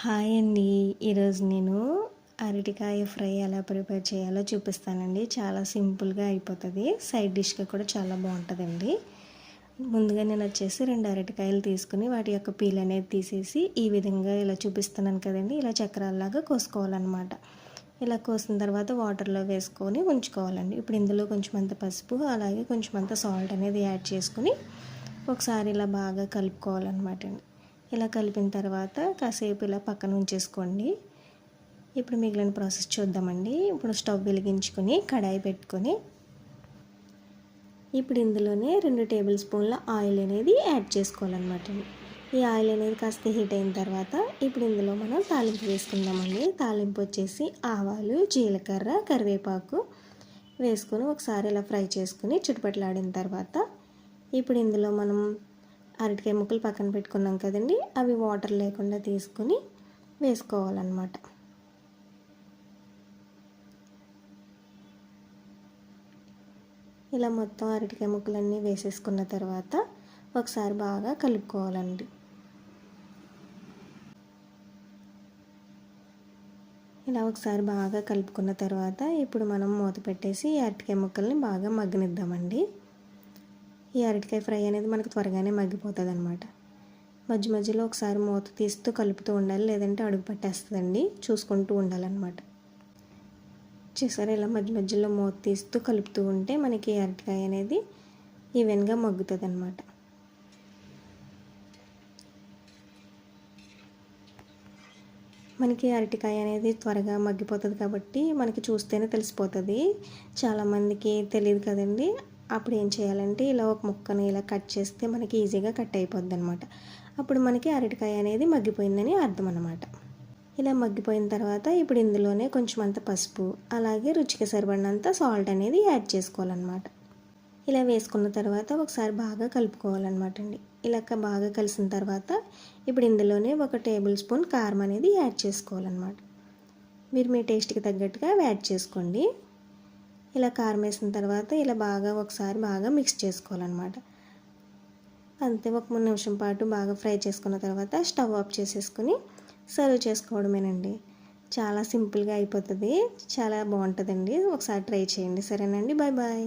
Hi అండి. ఈరోజు నేను అరటికాయ ఫ్రై ఎలా ప్రిపేర్ చేయాలో చూపిస్తానండి. చాలా సింపుల్గా అయిపోతుంది. సైడ్ డిష్గా కూడా చాలా బాగుంటుందండి. ముందుగా నేను వచ్చేసి రెండు అరటికాయలు తీసుకుని వాటి యొక్క పీల్ అనేది తీసేసి ఈ విధంగా ఇలా చూపిస్తున్నాను కదండి. ఇలా చక్రాల్లాగా కోసుకోవాలన్నమాట. ఇలా కోసిన తర్వాత వాటర్లో వేసుకొని ఉంచుకోవాలండి. ఇప్పుడు ఇందులో కొంచెం అంత పసుపు అలాగే కొంచెం అంత సాల్ట్ అనేది యాడ్ చేసుకుని ఒకసారి ఇలా బాగా కలుపుకోవాలన్నమాట అండి. ఇలా కలిపిన తర్వాత కాసేపు ఇలా పక్కన ఉంచేసుకోండి. ఇప్పుడు మిగిలిన ప్రాసెస్ చూద్దామండి. ఇప్పుడు స్టవ్ వెలిగించుకొని కడాయి పెట్టుకొని ఇప్పుడు ఇందులోనే రెండు టేబుల్ స్పూన్ల ఆయిల్ అనేది యాడ్ చేసుకోవాలన్నమాట. ఈ ఆయిల్ అనేది కాస్త హీట్ అయిన తర్వాత ఇప్పుడు ఇందులో మనం తాలింపు వేసుకుందామండి. తాలింపు వచ్చేసి ఆవాలు జీలకర్ర కరివేపాకు వేసుకొని ఒకసారి ఇలా ఫ్రై చేసుకుని చుట్టుపట్లాడిన తర్వాత ఇప్పుడు ఇందులో మనం అరటికాయ ముక్కలు పక్కన పెట్టుకున్నాం కదండి. అవి వాటర్ లేకుండా తీసుకుని వేసుకోవాలన్నమాట. ఇలా మొత్తం అరటికాయ ముక్కలన్నీ వేసేసుకున్న తర్వాత ఒకసారి బాగా కలుపుకోవాలండి. ఇలా ఒకసారి బాగా కలుపుకున్న తర్వాత ఇప్పుడు మనం మూత పెట్టేసి అరటికాయ ముక్కల్ని బాగా మగ్గనిద్దామండి. ఈ అరటికాయ ఫ్రై అనేది మనకు త్వరగానే మగ్గిపోతుంది అనమాట మధ్య మధ్యలో ఒకసారి మూత తీస్తూ కలుపుతూ ఉండాలి లేదంటే అడుగు పట్టేస్తుందండి. చూసుకుంటూ ఉండాలన్నమాట. చూసారా ఇలా మధ్య మధ్యలో మూత తీస్తూ కలుపుతూ ఉంటే మనకి అరటికాయ అనేది ఈవెన్గా మగ్గుతుంది అనమాట మనకి అరటికాయ అనేది త్వరగా మగ్గిపోతుంది కాబట్టి మనకి చూస్తేనే తెలిసిపోతుంది. చాలామందికి తెలియదు కదండి అప్పుడు ఏం చేయాలంటే ఇలా ఒక ముక్కని ఇలా కట్ చేస్తే మనకి ఈజీగా కట్ అయిపోద్ది అనమాట అప్పుడు మనకి అరటికాయ అనేది మగ్గిపోయిందని అర్థం అనమాట ఇలా మగ్గిపోయిన తర్వాత ఇప్పుడు ఇందులోనే కొంచెం అంత పసుపు అలాగే రుచికి సరిపడినంత సాల్ట్ అనేది యాడ్ చేసుకోవాలన్నమాట. ఇలా వేసుకున్న తర్వాత ఒకసారి బాగా కలుపుకోవాలన్నమాట అండి. ఇలా బాగా కలిసిన తర్వాత ఇప్పుడు ఇందులోనే ఒక టేబుల్ స్పూన్ కారం అనేది యాడ్ చేసుకోవాలన్నమాట. మీరు మీ టేస్ట్కి తగ్గట్టుగా యాడ్ చేసుకోండి. ఇలా కారం వేసిన తర్వాత ఇలా బాగా ఒకసారి బాగా మిక్స్ చేసుకోవాలన్నమాట. అంతే ఒక మూడు నిమిషం పాటు బాగా ఫ్రై చేసుకున్న తర్వాత స్టవ్ ఆఫ్ చేసేసుకుని సర్వ్ చేసుకోవడమేనండి. చాలా సింపుల్గా అయిపోతుంది చాలా బాగుంటుందండి. ఒకసారి ట్రై చేయండి. సరేనండి బాయ్ బాయ్.